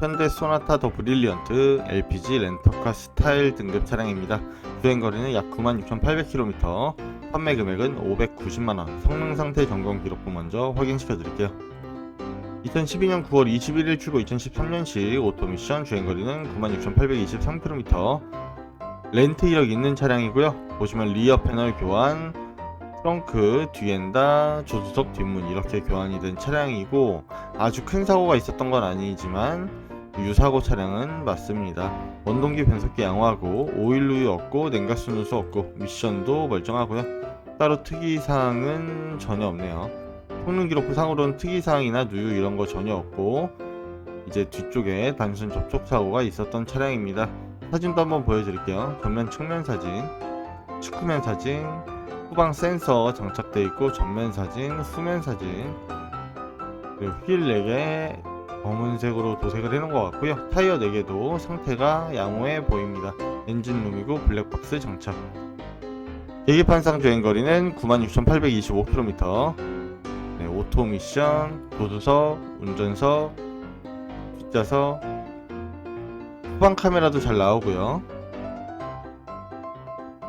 현대 소나타 더 브릴리언트 LPG 렌터카 스타일 등급 차량입니다. 주행거리는 약 96,800km, 판매 금액은 590만원, 성능 상태 점검 기록부 먼저 확인시켜 드릴게요. 2012년 9월 21일 출고 2013년식 오토미션 주행거리는 96,823km, 렌트 이력 있는 차량이고요. 보시면 리어 패널 교환, 트렁크, 뒤엔다, 조수석 뒷문 이렇게 교환이 된 차량이고 아주 큰 사고가 있었던 건 아니지만 유사고 차량은 맞습니다. 원동기 변속기 양호하고 오일 누유 없고 냉각수 누수 없고 미션도 멀쩡하고요. 따로 특이사항은 전혀 없네요. 성능 기록부 상으로는 특이사항이나 누유 이런 거 전혀 없고 이제 뒤쪽에 단순 접촉 사고가 있었던 차량입니다. 사진도 한번 보여드릴게요. 전면 측면 사진, 측후면 사진, 후방 센서 장착되어 있고 전면 사진, 후면 사진 그리고 휠 4개 검은색으로 도색을 해놓은 것 같고요. 타이어 4개도 상태가 양호해 보입니다. 엔진룸이고 블랙박스 장착. 계기판상 주행거리는 96,825km 네, 오토 미션, 조수석, 운전석, 뒷좌석. 후방 카메라도 잘 나오고요.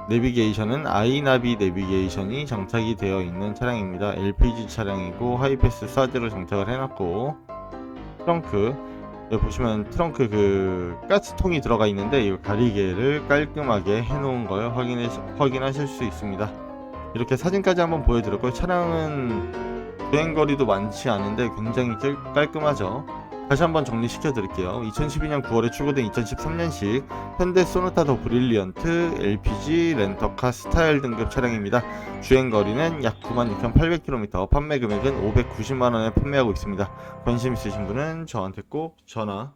내비게이션은 아이나비 내비게이션이 장착이 되어 있는 차량입니다. LPG 차량이고 하이패스 사제로 장착을 해놨고 트렁크 여기 보시면 트렁크 그 가스통이 들어가 있는데 이 가리개를 깔끔하게 해놓은 걸 확인해, 확인하실 수 있습니다. 이렇게 사진까지 한번 보여드렸고요. 차량은 주행거리도 많지 않은데 굉장히 깔- 깔끔하죠. 다시 한번 정리시켜 드릴게요. 2012년 9월에 출고된 2013년식 현대 소나타 더 브릴리언트 LPG 렌터카 스타일 등급 차량입니다. 주행 거리는 약 96,800km, 판매 금액은 590만 원에 판매하고 있습니다. 관심 있으신 분은 저한테 꼭 전화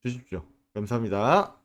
주십시오. 감사합니다.